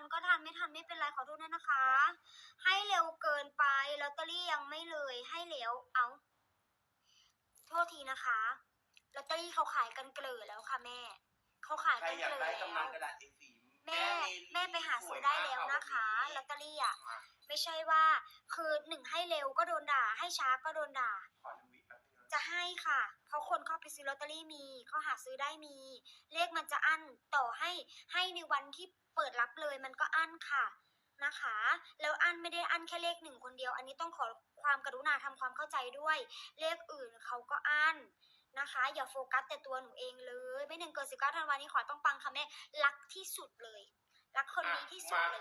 ทันก็ทันไม่ทันไม่เป็นไรขอโทษด้วยนะคะ ให้เร็วเกินไปลอตเตอรี่ยังไม่เลยให้เร็วเอาโทษทีนะคะลอตเตอรี่เขาขายกันเกลือแล้วค่ะแม่เขาขายใครกันอยากเกลือได้แล้กำนันวกระดาษ A4 แม่แม่ไปหาซื้อได้แล้วนะคะลอตเตอรี่อะมาไม่ใช่ว่าคือหนึ่งให้เร็วก็โดนด่า ให้ช้าก็โดนด่า ขอหนึ่งวิแป๊บนึงนะ จะให้ค่ะ เพราะคนเข้าไปซื้อลอตเตอรี่มีเขาหาซื้อได้มี เลขมันจะอั้นต่อให้ให้ในวันที่เปิดรับเลยมันก็อั้นค่ะนะคะ แล้วอั้นไม่ได้อั้นแค่เลขหนึ่งคนเดียว อันนี้ต้องขอความกรุณาทำความเข้าใจด้วย เลขอื่นเขาก็อั้นนะคะ อย่าโฟกัสแต่ตัวหนูเองเลยไม่หนึ่งเกินสิบเก้าธันวานี้ขอต้องปังค่ะแม่รักที่สุดเลย รักคนนี้ที่สุดเลย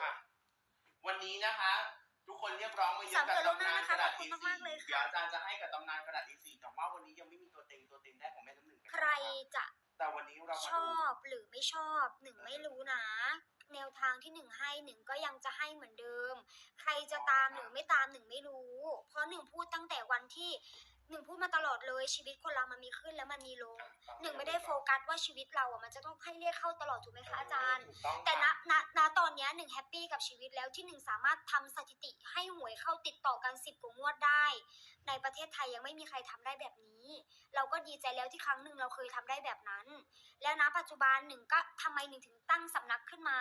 วันนี้นะคะ ทุกคนเรียกร้องมาเยสาอะมกับตัวล่วงหตำน้านานนะคะกระดาษขอบคุณ A4 มากๆเลยค่ะเดี๋ยวอาจารย์จะให้กับตำนานกระดาษ A4 แต่ว่าวันนี้ยังไม่มีตัวเต็งตัวเต็งได้ของแม่น้ำหนึ่งกันใครจะแต่วันนี้เรามาชดูอบหรือไม่ชอบหนึ่งไม่รู้นะ แนวทางที่หนึ่งให้หนึ่งก็ยังจะให้เหมือนเดิม ใครจะตามหรือไม่ตามหนึ่งไม่รู้ เพราะหนึ่งพูดตั้งแต่วันที่ หนึ่งพูดมาตลอดเลยชีวิตคนเรามันมีขึ้นแล้วมันมีลง หนึ่งไม่ได้โฟกัสว่าชีวิตเราอะมันจะต้องให้เรียกเข้าตลอดถูกไหมคะอาจารย์ ถูกต้องแต่ณค่ะณณตอนเนี้ยหนึ่งแฮปปี้กับชีวิตแล้วที่หนึ่งสามารถทำสถิติให้หวยเข้าติดต่อกันสิบกว่างวดได้ ในประเทศไทยยังไม่มีใครทำได้แบบนี้ เราก็ดีใจแล้วที่ครั้งหนึ่งเราเคยทำได้แบบนั้น แล้วณปัจจุบันหนึ่งก็ทำไมหนึ่งถึงตั้งสำนักขึ้นมา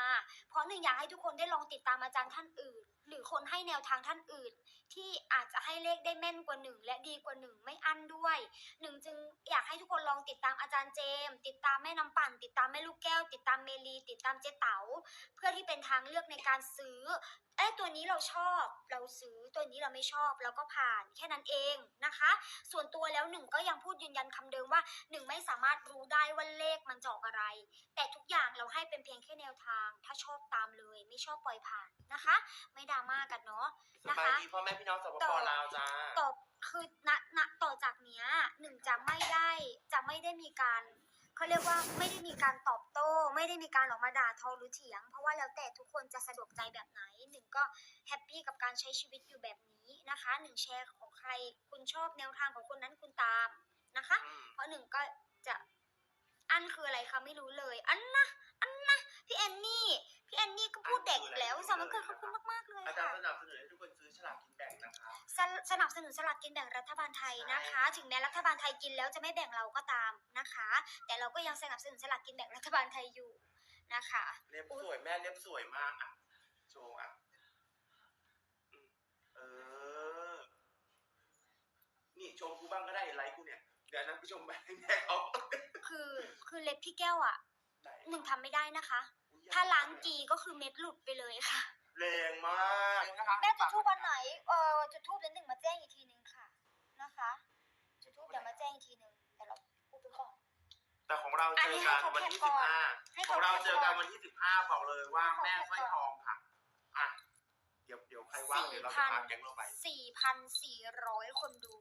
เพราะหนึ่งอยากให้ทุกคนได้ลองติดตามอาจารย์ท่านอื่น หรือคนให้แนวทางท่านอื่น ที่อาจจะให้เลขได้แม่นกว่าหนึ่งและดีกว่าหนึ่งไม่อั้นด้วยหนึ่งจึงอยากให้ทุกคนลองติดตามอาจารย์เจมส์ติดตามแม่น้ำปั่น ติดตามแม่ลูกแก้ว ติดตามเมลี ติดตามเจเต๋าเพื่อที่เป็นทางเลือกในการซื้อเอ้ตัวนี้เราชอบเราซื้อตัวนี้เราไม่ชอบเราก็ผ่านแค่นั้นเองนะคะ ส่วนตัวแล้วหนึ่งก็ยังพูดยืนยันคำเดิมว่าหนึ่งไม่สามารถรู้ได้ว่าเลขมันจอกอะไร แต่ทุกอย่างเราให้เป็นเพียงแค่แนวทาง ถ้าชอบตามเลย ไม่ชอบปล่อยผ่านนะคะ ไม่ได้ราม่ากันเนาะสนะบายคะ ดีพ่อแม่พี่น้องสปต่ปอลาวจ้า ต่อคือณณต่อจากเนี้ยหนึ่งจะไม่ได้จะไม่ได้มีการเขาเรียกว่าไม่ได้มีการตอบโต้ ไม่ได้มีการออกมาด่าทอหรือเถียง เพราะว่าแล้วแต่ทุกคนจะสะดวกใจแบบไหนหนึ่งก็แฮปปี้กับการใช้ชีวิตอยู่แบบนี้นะคะหนึ่งแชร์ของใครคุณชอบแนวทางของคนนั้นคุณตามนะคะ อืม เพราะหนึ่งก็จะอันคืออะไรคะไม่รู้เลย อันนะอันนะพี่แอนนี่ พี่แอนนี่ก็พูดเด็กอีกแล้วสำนักเกิดขอบคุณมากๆเลยอาจารค่ะ ย์สนับสนุนให้ทุกคนซื้อฉลากกินแบ่งนะคะสนสนับสนุนสลากกินแบ่งรัฐบาลไทยนะคะ ถึงแม้รัฐบาลไทยกินแล้วจะไม่แบ่งเราก็ตามนะคะ แต่เราก็ยังสนับสนุนสลากกินแบ่งรัฐบาลไทยอยู่นะคะ เล็บสวยแม่เล็บสวยมากอะโชว์อะอืมเออ นี่ชมกูบ้างก็ได้ไลค์กูเนี่ย เดี๋ยวนะไปชมไปให้แม่เขาคือคือเล็บพี่แก้วอะไหนหนึ่งทำไม่ได้นะคะ ถ้าล้างกีก็คือเม็ดหลุดไปเลยค่ะ แรงมากนะคะแม่จุดทูบวันไหน เออจุดทูบเดี๋ยวหนึ่งมาแจ้งอีกทีนึงค่ะ นะคะ จุดทูบเดี๋ยวมาแจ้งอีกทีนึงแต่เราพูดไปก่อน แต่ของเราเจอกันวันที่สิบห้าให้ขเขาองเราแคปก่อนเจอกันวันที่สิบห้าบอกเลยว่าให้เขาแม่สร้อยแคปทก่อนองค่ะ อะ เดี๋ยวเดี๋ยวใครว่างเดี๋ยวเราจะพาแก๊งเราไปสี่พันสี่ร้อยคนดู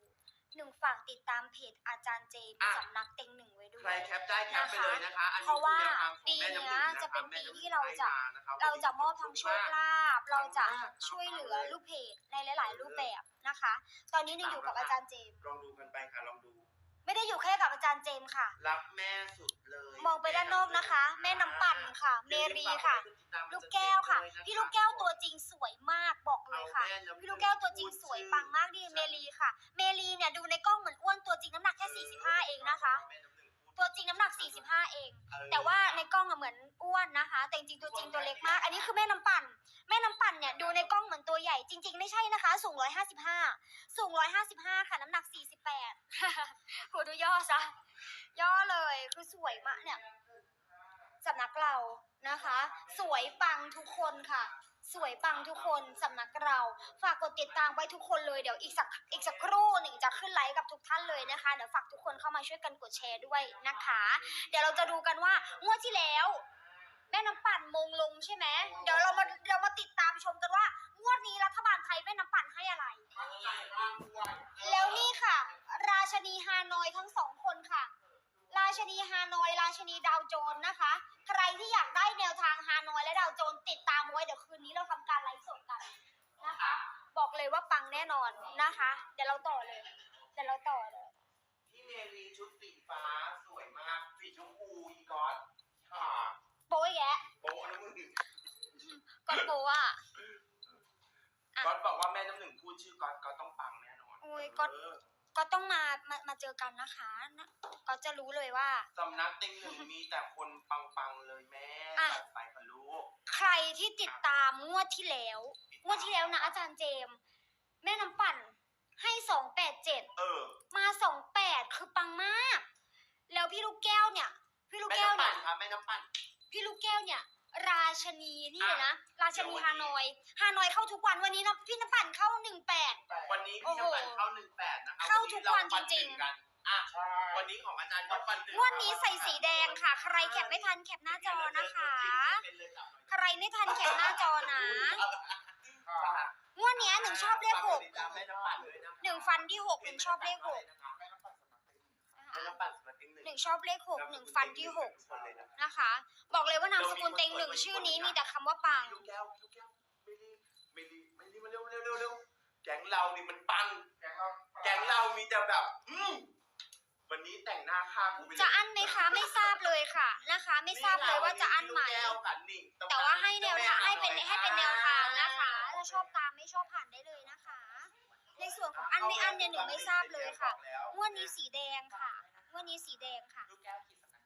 หนึ่งฝากติดตามเพจอาจารย์เจมส์อะ สำนักเต็งหนึ่งไว้ด้วใครยแคปได้แคปไปเลยนะคะอันนี้เพราะว่าคือแนทงของแม่ำหงปีเนี้ยจะเป็นปีที่เราจะให้มนคเราจะมอบทั้งโชคลาภเราจะมากช่วยเหลือลูกเพจในหลาย ๆ รูปแบบนะคะ ตอนนี้หนึ่งอยู่กับอาจารย์เจมส์ลองดูกันไปค่ะลองดู ไม่ได้อยู่แค่กับอาจารย์เจมส์ค่ะ รักแม่สุดเลย มองไปด้านนอกนะคะ แม่น้ำปั่นค่ะ เมรีค่ะ ลูกแก้วค่ะ พี่ลูกแก้วตัวจริงสวยมากบอกเลยค่ะ พี่ลูกแก้วตัวจริงสวยปังมากดีเมลีค่ะ เมลีเนี่ยดูในกล้องเหมือนอ้วนตัวจริงน้ำหนักแค่ 45 เองนะคะ ตัวจริงน้ำหนัก 45 เอง แต่ว่าในกล้องอะเหมือนอ้วนนะคะ แต่จริงตัวจริงตัวเล็กมาก อันนี้คือแม่น้ำปั่น แม่น้ำปั่นเนี่ยดูในกล้องเหมือนตัวใหญ่จริง ๆ ไม่ใช่นะคะ สูง 155 สูง 155 ค่ะน้ำหนัก 48โหดูย่อซะย่อเลย คือสวยมากเนี่ยสำนักเรานะคะ สวยปังทุกคนค่ะ สวยปังทุกคนสำนักเรา ฝากกดติดตามไว้ทุกคนเลยเดี๋ยวอีกสักอีกสักครู่หนึ่งจะขึ้นไลฟ์กับทุกท่านเลยนะคะเดี๋ยวฝากทุกคนเข้ามาช่วยกันกดแชร์ด้วยนะคะ เดี๋ยวเราจะดูกันว่างวดที่แล้วแม่น้ำปั่นมงลงใช่ไหมเดี๋ยวเรามาเรามาติดตามชมกันว่างวดนี้รัฐบาลไทยแม่น้ำปั่นให้อะไร แล้วนี่ค่ะ ราชนีฮานอยทั้งสองคนค่ะ ราชนีฮานอย ราชนีดาวโจนส์นะคะ ใครที่อยากได้แนวทางฮานอยและดาวโจนส์ติดตามไว้เดี๋ยวคืนนี้เราทำการไลฟ์สดกันนะคะ บอกเลยว่าปังแน่นอนนะคะ เดี๋ยวเราต่อเลย เดี๋ยวเราต่อเลย พี่เมรีชุดสีฟ้าสวยมากสีชมพูอีกอสค่ะโป๊ยแยะโป๊ะนะมึงกอนโบอะอะ ก๊อตบอกว่าแม่น้ำหนึ่งพูดชื่อก๊อตก๊อตต้องปังแน่นอนโอ้ยก๊อตเออ ก็ต้องมามามาเจอกันนะคะนะก็จะรู้เลยว่า สำนักเต็งหนึ่งมีแต่คนปังๆเลยแม่อะจัดไปค่ะลูกใครที่ติดตามงวดที่แล้ว งวดที่แล้วนะอาจารย์เจมส์แม่น้ำปั่นให้สองแปดเจ็ดเออมาสองแปดคือปังมาก แล้วพี่ลูกแก้วเนี่ย พี่ลูกแม่แก้วน้ำเนี่ปั่ยนครับแม่น้ำปั่นพี่ลูกแก้วเนี่ย ราชนีนี่เลยนะ ราชนีเดี๋ยววันนี้ฮานอยฮานอยเข้าทุกวันวันนี้นะพี่น้ำปั่นเข้าหนึ่งแปด วันนี้โอ้พี่โหน้ำปั่นเข้าหนึ่งแปดนะคะเข้าทุกวันเราปั่จริงๆหนึ่กันอะวันนี้ของอาจารย์ก็ปั่นหนึ่งงวดนี้ใส่สีแดงค่ะ ใครแคปไม่ทันแคปหน้าจอนะคะเป็นเลยจับหน่อยใครไม่ทันแคปหน้าจอนะค่ะงวดเนี้ยหนึ่งชอบเลขหกติดตามแม่น้ำปั่นเลยนะคะหนึ่งฟันที่หกหนึ่งชอบเลขหก แม่น้ำปั่นสมัครเต็ งหนึ่งหนึ่งชอบเลขหกหนึ่งฟันที่หกนะคะ บอกเลยว่านามสกุลเต็งหนึ่งชื่อนี้มีแต่คำว่าปัง ลูกแก้วลูกแก้วไม่รีบไม่รีบไม่รีบมาเร็วเร็วเร็วเร็วแก๊งเรานี่มันปังแก๊งเรามีแต่แบบอืมวันนี้แต่งหน้าฆ่ากูไปเลยจะอั้นไหมคะไม่ทราบเลยค่ะนะคะ ไม่ทราบเลยว่าจะอั้นไหม ลูกแก้วกับนิ่งแต่ว่าให้แนวทางให้เป็นให้เป็นแนวทางนะคะถ้าชอบตามไม่ชอบผ่านได้เลยนะคะ ในส่วนของอันไม่อันเนี่ยหนูไม่ทราบเลยค่ะงวดนี้สีแดงค่ะง วดนี้สีแดงค่ะ ลูกแก้วขีดสำนัก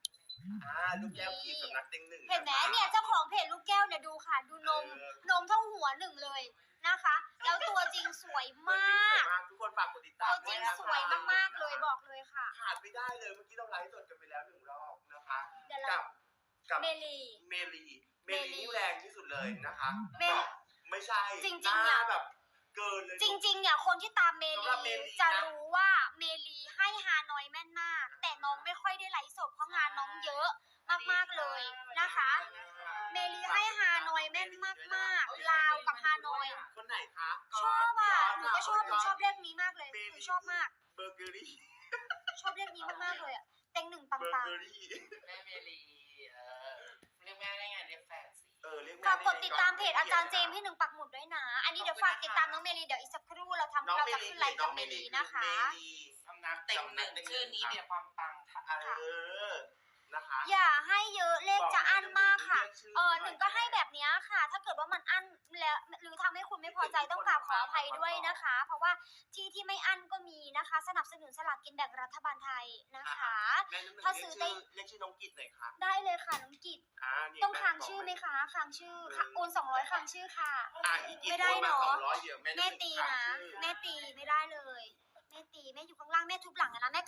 อ่าลูกแก้วขีดสำนักเต็งหนึ่งเห็นไหมเนี่ยเจ้าของเพจลูกแก้วเนี่ยดูค่ะ ดูนมนมเท่าหัวหนึ่งเลยนะคะ แล้วตัวจริงสวยมาก ทุกคนฝากกดติดตาตัมวจริงสวยมากๆเลยบอกเลยค่ะขาดไม่ได้เลยเมื่อกี้เราไลฟ์สดกันไปแล้วหนึ่งรอบนะคะเดี๋ยวกัเราบกับเมลีเมลีเมลีนี่แรงที่สุดเลยนะคะเมลีไม่ใช่จริงๆหน้าเนี่ยแบบเกินเลยจริงๆเนี่ยคนที่ตามเมสำหรับเมลีลีจะนะรู้ว่าเมลีให้ฮานอยแม่นมาก แต่น้อง ไม่ค่อยได้ไลฟ์สดเพราะงานน้องเยอะมากๆเลยนะคะ เมลีให้ฮานอยแม่นมากๆลาวกับฮานอย คนไหนคะชอบอะหนูก็ชอบหนูชอบเลขนี้มากเลยหนูชอบมาก เบอร์เกอรี่ ชอบเลขนี้มากๆเลยอะเต็งหนึ่งปัเบอร์งเกอรี่แม่เมลีเออเรียกแม่ได้ไงเรียกแฟนสิเออเรียกๆฝากกดติดตามเพจอาจารย์เจมส์ให้หนึ่งปักหมุดด้วยนะ อันนี้เดี๋ยวฝากติดตามน้องเมลีเดี๋ยวอีกสักครู่เราทำน้องเราเมจะลีขึ้นไลฟ์กับเมลีนะคะ เมลี สำนักเต็งหนึ่งชื่อนี้มีแต่ความปังค่ะ เออนะคะ อย่าให้เยอะเลขจะอั้นมากค่ะ เออหนึ่งก็ให้แบบเนี้ยค่ะ ถ้าเกิดว่ามันอั้นแล้วหรือทำให้คุณไม่พอใจต้องกราบขออภัยด้วยนะคะ เพราะว่าที่ที่ไม่อั้นก็มีนะคะ สนับสนุนสลากกินแบ่งรัฐบาลไทยนะคะแม่น้ำหนึ่งถ้าซื้อได้เรียกชื่อน้องกิตหน่อยค่ะ ได้เลยค่ะน้องกิตอ่านี่ต้องค้างแบกชื่อไหมว้คะค้างชื่อค่ะโอนสองร้อยค้างชื่อค่ะอะอีกกี่ไม่ได้คนมาเนอะสองร้อยเดี๋ยวแม่แม่น้ำหนึ่งตีค้างนะชื่อแม่ตีไม่ได้เลยแม่ตีแม่อยู่ข้างล่างแม่ทุบหลังอะนะแม่